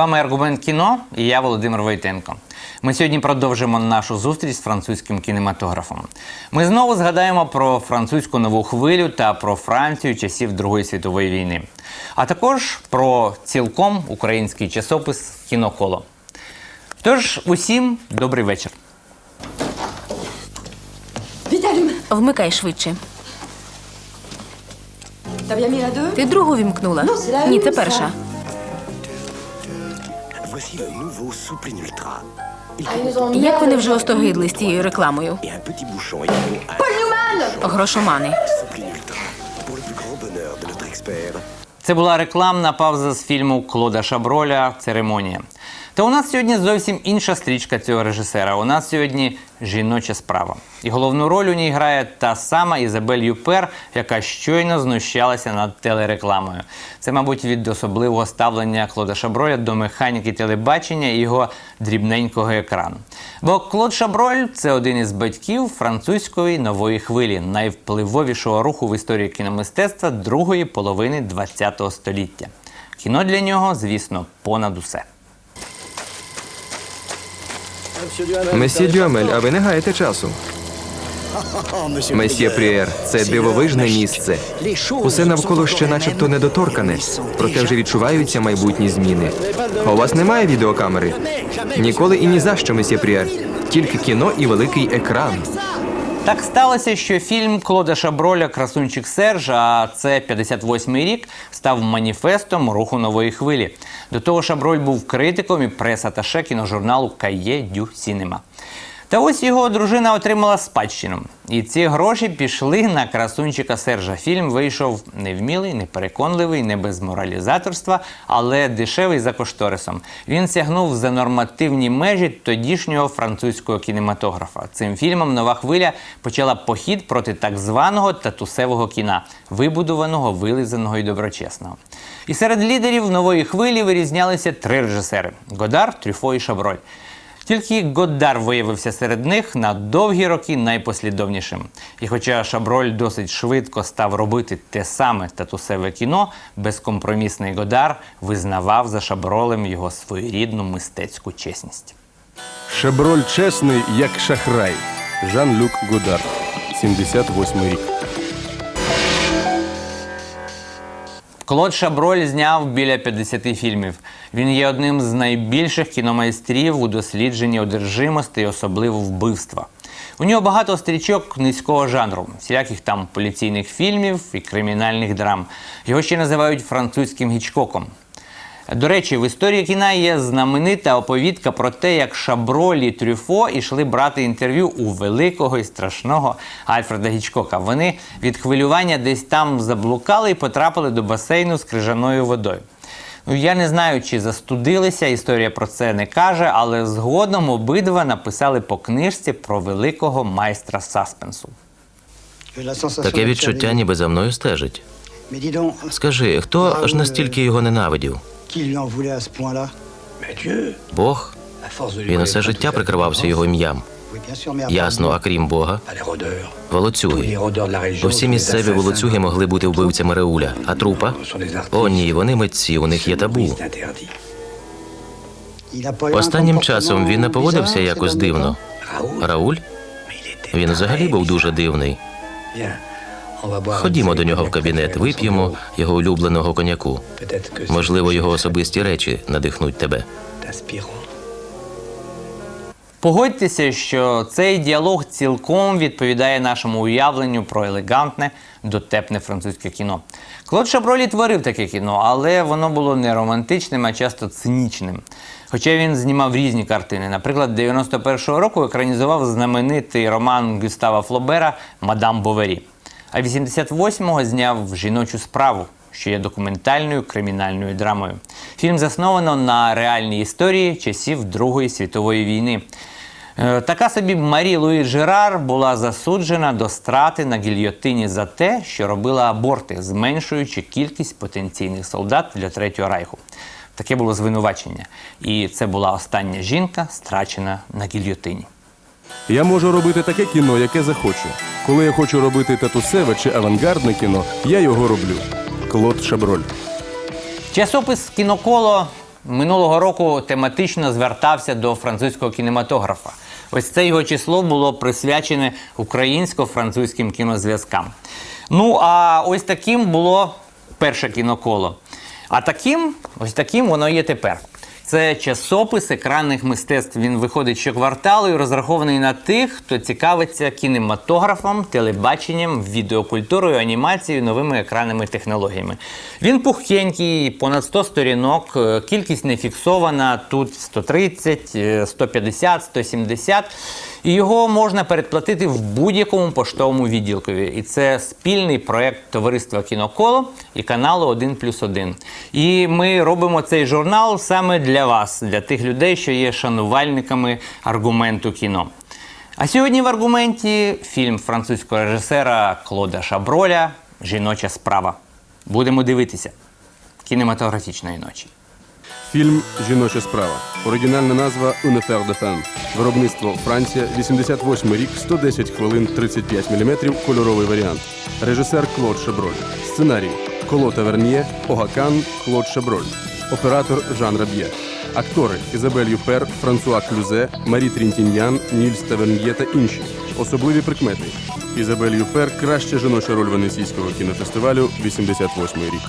вами аргумент кіно і я Володимир Войтенко. Ми сьогодні продовжимо нашу зустріч з французьким кінематографом. Ми знову згадаємо про французьку нову хвилю та про Францію часів Другої світової війни, а також про цілком український часопис Кіноколо. Тож усім добрий вечір. Вмикай швидше. Ти другу вімкнула? Ну, Ні, це перша. Як вони вже остогидли з цією рекламою? Грошомани. Це була рекламна пауза з фільму Клода Шаброля Церемонія. Та у нас сьогодні зовсім інша стрічка цього режисера. У нас сьогодні жіноча справа. І головну роль у ній грає та сама Ізабель Юпер, яка щойно знущалася над телерекламою. Це, мабуть, від особливого ставлення Клода Шаброля до механіки телебачення і його дрібненького екрану. Бо Клод Шаброль це один із батьків французької нової хвилі, найвпливовішого руху в історії кіномистецтва другої половини ХХ століття. Кіно для нього, звісно, понад усе. Месьє Дюамель, а ви не гаєте часу. Месьє Прієр, це дивовижне місце. Усе навколо ще начебто недоторкане, проте вже відчуваються майбутні зміни. А у вас немає відеокамери? Ніколи і ні за що, месьє Прієр. Тільки кіно і великий екран. Так сталося, що фільм Клода Шаброля Красунчик Серж, а це 58-й рік, став маніфестом руху нової хвилі. До того Шаброль був критиком і прес-аташе кіножурналу Кає Дю Сінема. Та ось його дружина отримала спадщину. І ці гроші пішли на красунчика Сержа. Фільм вийшов невмілий, непереконливий, не без моралізаторства, але дешевий за кошторисом. Він сягнув за нормативні межі тодішнього французького кінематографа. Цим фільмом нова хвиля почала похід проти так званого татусевого кіна, вибудованого, вилизаного і доброчесного. І серед лідерів нової хвилі вирізнялися три режисери: Годар, Трюфо і Шаброль. Тільки Годдар виявився серед них на довгі роки найпослідовнішим. І хоча Шаброль досить швидко став робити те саме татусеве кіно, безкомпромісний Годар визнавав за Шабролем його своєрідну мистецьку чесність. Шеброль чесний, як шахрай. Жан-Люк Годар, 78 рік. Клод Шаброль зняв біля 50 фільмів. Він є одним з найбільших кіномайстрів у дослідженні одержимості, особливо вбивства. У нього багато стрічок низького жанру, всіляких там поліційних фільмів і кримінальних драм. Його ще називають французьким гічкоком. До речі, в історії кіна є знаменита оповідка про те, як Шаброль і Трюфо йшли брати інтерв'ю у великого і страшного Альфреда Гічкока. Вони від хвилювання десь там заблукали і потрапили до басейну з крижаною водою. Ну, я не знаю, чи застудилися, історія про це не каже, але згодом обидва написали по книжці про великого майстра саспенсу. Таке відчуття, ніби за мною стежить. Скажи, хто аж настільки його ненавидів? Бог? Він усе життя прикривався його ім'ям. Ясно, а крім Бога, волоцюги. Бо всі місцеві волоцюги могли бути вбивцями Реуля, а трупа? О, ні, вони митці, у них є табу. Останнім часом він не поводився якось дивно. Рауль? Він взагалі був дуже дивний. Ходімо до нього в кабінет, вип'ємо його улюбленого коньяку. Можливо, його особисті речі надихнуть тебе. Погодьтеся, що цей діалог цілком відповідає нашому уявленню про елегантне, дотепне французьке кіно. Клод Шабролі творив таке кіно, але воно було не романтичним, а часто цинічним. Хоча він знімав різні картини. Наприклад, 91-го року екранізував знаменитий роман Гюстава Флобера Мадам Бовері. А 88-го зняв жіночу справу, що є документальною кримінальною драмою. Фільм засновано на реальній історії часів Другої світової війни. Е, Така собі Марі Луї Жерар була засуджена до страти на гільйотині за те, що робила аборти, зменшуючи кількість потенційних солдат для Третього райху. Таке було звинувачення. І це була остання жінка, страчена на гільйотині. Я можу робити таке кіно, яке захочу. Коли я хочу робити татусеве чи авангардне кіно, я його роблю. Клод Шаброль. Часопис Кіноколо минулого року тематично звертався до французького кінематографа. Ось це його число було присвячене українсько-французьким кінозв'язкам. Ну а ось таким було перше кіноколо. А таким, ось таким воно є тепер. Це часопис екранних мистецтв. Він виходить щокварталу і розрахований на тих, хто цікавиться кінематографом, телебаченням, відеокультурою, анімацією, новими екранними технологіями. Він пухенький, понад 100 сторінок, е, кількість не фіксована. Тут 130, е, 150, 170. І його можна передплатити в будь-якому поштовому відділкові. І це спільний проект товариства Кіноколо і каналу 1 плюс 1. І ми робимо цей журнал саме для вас, для тих людей, що є шанувальниками аргументу кіно. А сьогодні в аргументі фільм французького режисера Клода Шаброля Жіноча справа. Будемо дивитися кінематографічної ночі. Фільм Жіноча справа. Оригінальна назва «Une affaire de. Виробництво Франція, 88 рік, 110 хвилин, 35 мм, кольоровий варіант. Режисер Клод Шеброль. Сценарій Коло Таверньє, Огакан, Клод Шеброль. Оператор Жан Раб'є. Актори Ізабель Юпер, Франсуа Клюзе, Марі Трінтіньян, Нільс Таверньє та інші. Особливі прикмети. Ізабель Юпер краща жіноча роль Венеційського кінофестивалю 88 рік.